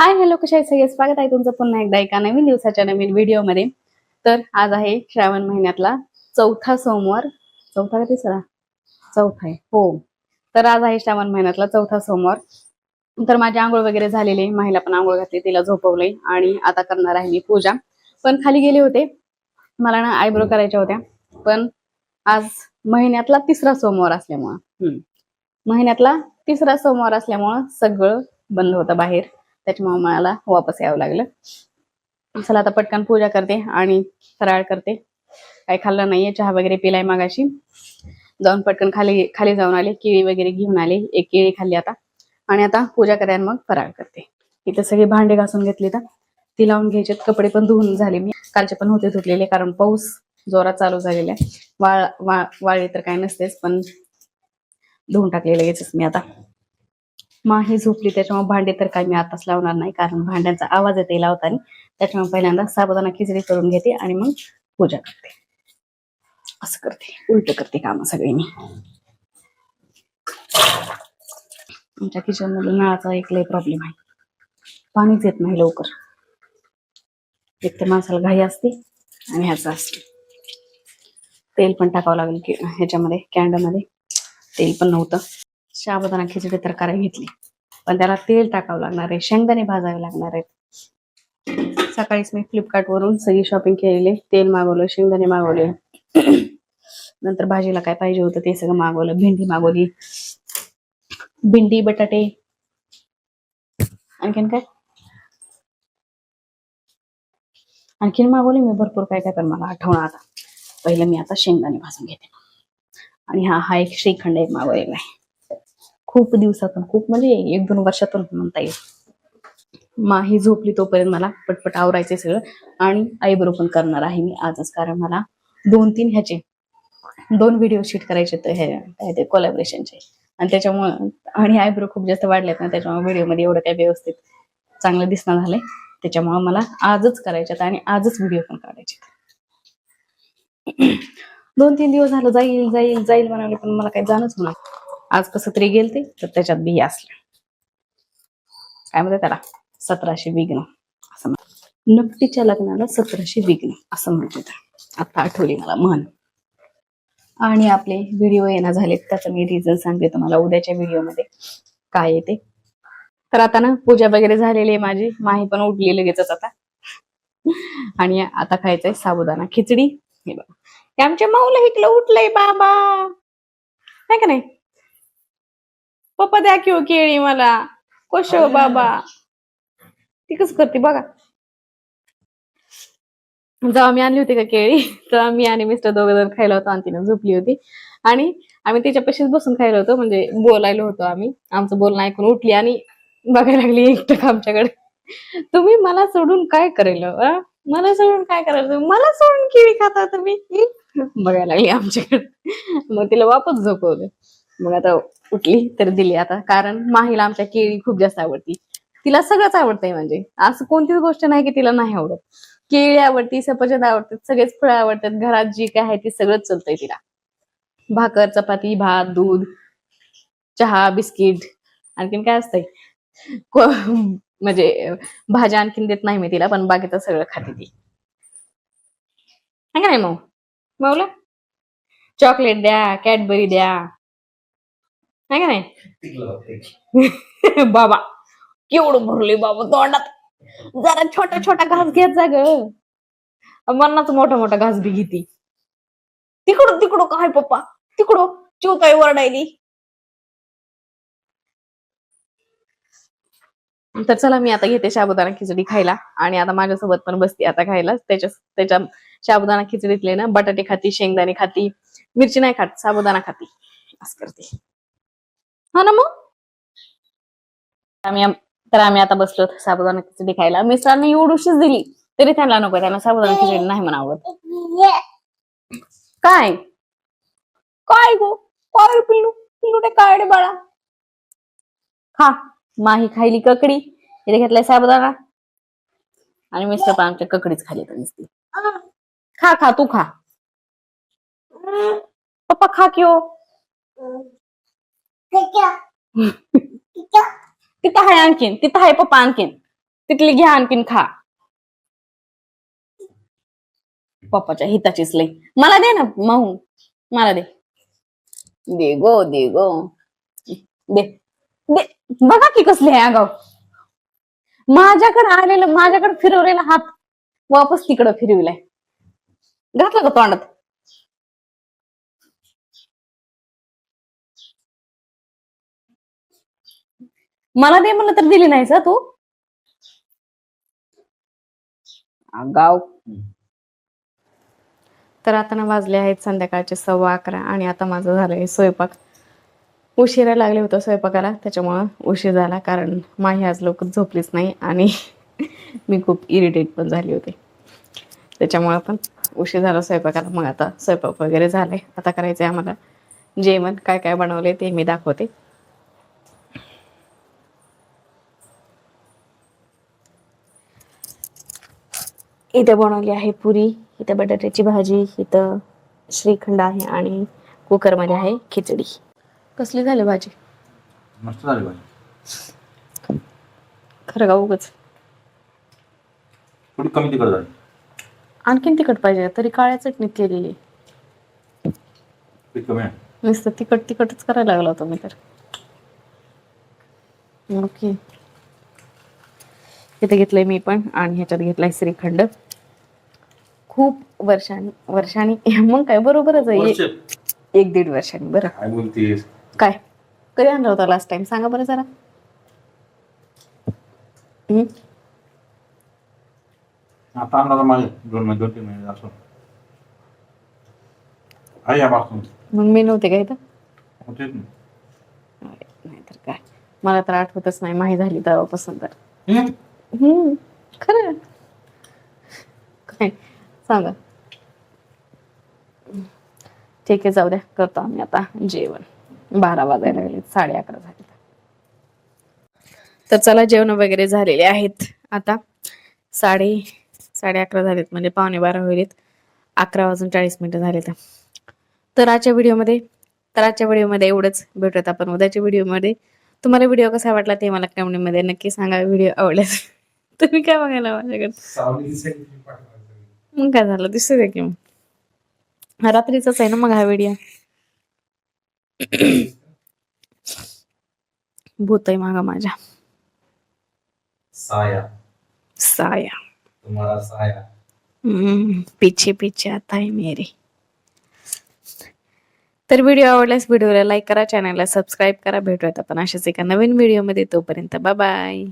Hi hello कशा आहे सगळे? स्वागत आहे तुमचं पुन्हा एकदा एका नवीन दिवसाच्या नवीन व्हिडिओमध्ये. तर आज आहे श्रावण महिन्यातला चौथा सोमवार. चौथा का तिसरा? चौथा आहे. हो. तर आज आहे श्रावण महिन्यातला चौथा सोमवार. तर माझी आंघोळ वगैरे झालेली महिला माहीला पण आंघोळ घातली तिला झोपवलंय आणि आता करणार आहे मी पूजा. पण खाली गेले होते. मला ना आयब्रो करायच्या होत्या. पण आज महिन्यातला तिसरा सोमवार असल्यामुळं. हम्म. महिन्यातला तिसरा सोमवार असल्यामुळं सगळं बंद होतं बाहेर. त्याच्यामुळे मला वापस यावं लागलं. चला आता पटकन पूजा करते आणि फराळ करते. काही खाल्लं नाहीये चहा वगैरे पिलाय मागाशी. जाऊन पटकन खाली खाली जाऊन आले केळी वगैरे घेऊन आले. एक केळी खाल्ली आता. आणि आता पूजा करायला मग फराळ करते. इथे सगळे भांडे घासून घेतले तर ती लावून घ्यायचे कपडे पण धुवून झाले मी. कालचे पण होते धुतलेले कारण पाऊस जोरात चालू झालेला आहे. वाळ वाळ वाळी तर काय नसतेच पण धुवून टाकले लगेचच मी आता. माही झोपली त्याच्यामुळे भांडे तर काही मी आताच लावणार नाही कारण भांड्यांचा आवाज येते लावताना. त्याच्यामुळे पहिल्यांदा साबुदाणा खिचडी करून घेते आणि मग पूजा करते. असं करते उलट करते काम सगळी मी. आमच्या किचनमध्ये नळाचा एक लय प्रॉब्लेम आहे. पाणीच येत नाही लवकर. एक तर माणसाला घाई असते आणि ह्याचं असते. तेल पण टाकावं लागेल की ह्याच्यामध्ये कॅन्डमध्ये तेल पण नव्हतं. शाबदाना खिचडी तर करायला घेतली. पण त्याला तेल टाकावं लागणार आहे शेंगदाणे भाजावे लागणार आहेत. सकाळीच मी फ्लिपकार्ट वरून सगळी शॉपिंग केलेली तेल मागवलं शेंगदाणे मागवले. नंतर भाजीला काय पाहिजे होतं ते सगळं मागवलं भेंडी मागवली. भेंडी बटाटे. आणखीन काय? आणखीन मागवले मी भरपूर काय काय पण मला आठवणं आता. पहिलं मी आता शेंगदाणे भाजून घेते. आणि हा हा एक श्रीखंड एक मागवलेला आहे. खूप दिवसातून खूप म्हणजे एक दोन वर्षातून म्हणता येईल. माही झोपली तोपर्यंत मला पटपट आवरायचे सगळं. आणि आयब्रो पण करणार आहे मी आजच कारण मला दोन तीन ह्याचे दोन व्हिडिओ शूट करायचे तर हे ते कोलॅबरेशनचे आणि त्याच्यामुळं आणि आयब्रो खूप जास्त वाढलेत ना त्याच्यामुळे व्हिडिओमध्ये एवढं काय व्यवस्थित चांगलं दिसणं झालंय. त्याच्यामुळे मला आजच करायच्यात आणि आजच व्हिडिओ पण काढायचे दोन तीन दिवस झालं जाईल जाईल जाईल म्हणाले पण मला काही जाणच होणार आज कसं तरी गेलते तर त्याच्यात बिया असल्या काय म्हणते त्याला? सतराशे विघ्न. असं म्हण नकटीच्या लग्नाला सतराशे विघ्न असं म्हणते आता आठवली मला म्हण. आणि आपले व्हिडिओ येणार झालेत त्याचं मी रिझन सांगते तुम्हाला उद्याच्या व्हिडिओमध्ये काय येते तर आता ना पूजा वगैरे झालेली आहे माझी. माही पण उठली लगेचच आता. आणि आता खायचंय साबुदाणा खिचडी. हे बघा. आमच्या माऊला इकलं उठलंय बाबा. नाही का नाही? पप्पा द्या की हो केळी मला. कश बाबा. ती कसं करते बघा. जेव्हा मी आणली होती का केळी तेव्हा मी आणि मिस्टर दोघं जण खायला होतो आणि तिने झोपली होती. आणि आम्ही तिच्यापाशीच बसून खायला होतो म्हणजे बोलायला होतो आम्ही. आमचं बोलणं ऐकून उठली आणि बघायला लागली एकटक आमच्याकडे? तुम्ही मला सोडून काय करेल अ? मला सोडून काय करायला तुम्ही? मला सोडून केळी खाता तुम्ही? बघायला लागली आमच्याकडे. मग तिला वापस झोपवलं. मग आता उठली तर दिली आता. कारण माहीला आमच्या केळी खूप जास्त आवडती. तिला सगळंच आवडतंय म्हणजे. असं कोणतीच गोष्ट नाही की तिला नाही आवडत. केळी आवडती सफरचंद आवडतात सगळेच फळं आवडतात. घरात जी काय आहे ती सगळंच चालतंय तिला. भाकर चपाती भात दूध चहा बिस्किट आणखीन काय असतंय? म्हणजे भाज्या आणखीन देत नाही मी तिला पण बाकीचं सगळं खाते ती. का नाही मग मौला चॉकलेट द्या कॅडबरी द्या. आहे का नाही? बाबा केवढं भरले बाबा तोंडात. जरा छोटा छोटा घास घेत जा ग. मरणाच मोठा मोठा घास बी घेती. तिकडं तिकडं काय पप्पा? तिकडं चिव काय वरडायली. तर चला मी आता घेते साबुदाणा खिचडी खायला. आणि आता माझ्यासोबत पण बसते आता खायला. त्याच्या त्याच्या साबुदाणा खिचडीतले ना बटाटे खाती शेंगदाणे खाती मिरची नाही खात साबुदाणा खाती. असं करते. हा ना मग? आम्ही तर आम्ही आता बसलो साबुदाणा खिचडी खायला. मिस्टरांनी एवढीशीच दिली तरी त्यांना नको त्यांना साबुदाणा खिचडी नाही म्हणा आवडत. काय? काय गो? काय पिल्लू पिल्लू ते काय रे बाळा? खा. माही खायली ककडी इथे घेतलाय साबुदाणा. आणि मिस्टर पण आमच्या ककडीच खाली तर दिसते खा खा तू खा. पप्पा खा कि हो. तिथं. आहे आणखीन. तिथं आहे पप्पा आणखीन. तिथली घ्या आणखीन खा. पप्पाच्या हिताचीच लई. मला दे ना माहू. मला दे. दे गो दे गो. दे. दे. बघा की कसले आहे अगाव माझ्याकडे आलेलं माझ्याकडे फिरवलेला हात वापस तिकडं फिरविलाय. घातलं का तोंडात? मला दे म्हणलं तर दिली नाहीस हं तू. गाव तर आता ना वाजले आहेत संध्याकाळचे सव्वा अकरा आणि आता माझं झालंय स्वयंपाक. उशिरा लागले होतं स्वयंपाकाला त्याच्यामुळं उशीर झाला कारण माही आज लवकर झोपलीच नाही आणि मी खूप इरिटेट पण झाली होते. त्याच्यामुळं पण उशीर झाला स्वयंपाकाला. मग आता स्वयंपाक वगैरे झालाय. आता करायचंय आम्हाला. जेवण काय काय बनवले ते मी दाखवते. इथे बनवली आहे पुरी इथे बटाट्याची भाजी इथं श्रीखंड आहे आणि कुकरमध्ये आहे खिचडी. कसली झाली भाजी? मस्त झाली भाजी. खरं का उगच? थोडी कमी तिखट झाली. आणखीन तिखट पाहिजे तरी काळ्या चटणीत केलेली. नुसतं तिखट तिखटच करायला लागला होता मी तर. ओके. इथे घेतलंय मी पण आणि ह्याच्यात घेतलाय श्रीखंड. खूप वर्षांनी वर्षांनी मग काय बरोबरच आहे. एक- दीड वर्षांनी बरं. काय काय? कधी आणला होता लास्ट टाइम सांगा बरं जरा. हम्म? आता आणला तर माझे. दोन महिने दोन तीन महिने असं आहे यापासून मग मी नव्हते का इथं? होतेच ना. नाहीतर काय. मला तर आठवतच नाही. माही झाली तेव्हापासून तर. हम्म. खरं काय सांगा. ठीक आहे जाऊ द्या करतो आम्ही आता जेवण. बारा वाजायला लागले साडे अकरा झाले तर चला जेवण वगैरे झालेले आहेत. आता साडे साडे अकरा झालेत म्हणजे पावणे बारा होईलेत. अकरा वाजून चाळीस मिनिटं झालेत. तर तर आजच्या व्हिडिओमध्ये तर आजच्या व्हिडिओमध्ये एवढंच. भेटूयात आपण उद्याच्या व्हिडिओमध्ये. तुम्हाला व्हिडिओ कसा वाटला ते मला कमेंटमध्ये नक्की सांगा. व्हिडिओ आवडल्यास तुम्ही काय बघायला माझ्याकडे? मग काय झालं? दिसू दे की मग. रात्रीचाच आहे ना मग हा व्हिडिओ? भूत आहे मागा माझ्या. साया. साया. तुम्हाला साया. हम्म, पीछे पीछे आता है मेरे. तर व्हिडिओ आवडल्यास व्हिडिओला लाईक करा चॅनलला सबस्क्राईब करा. भेटूयात आपण अशाच एका नवीन व्हिडिओमध्ये. तोपर्यंत बाय बाय.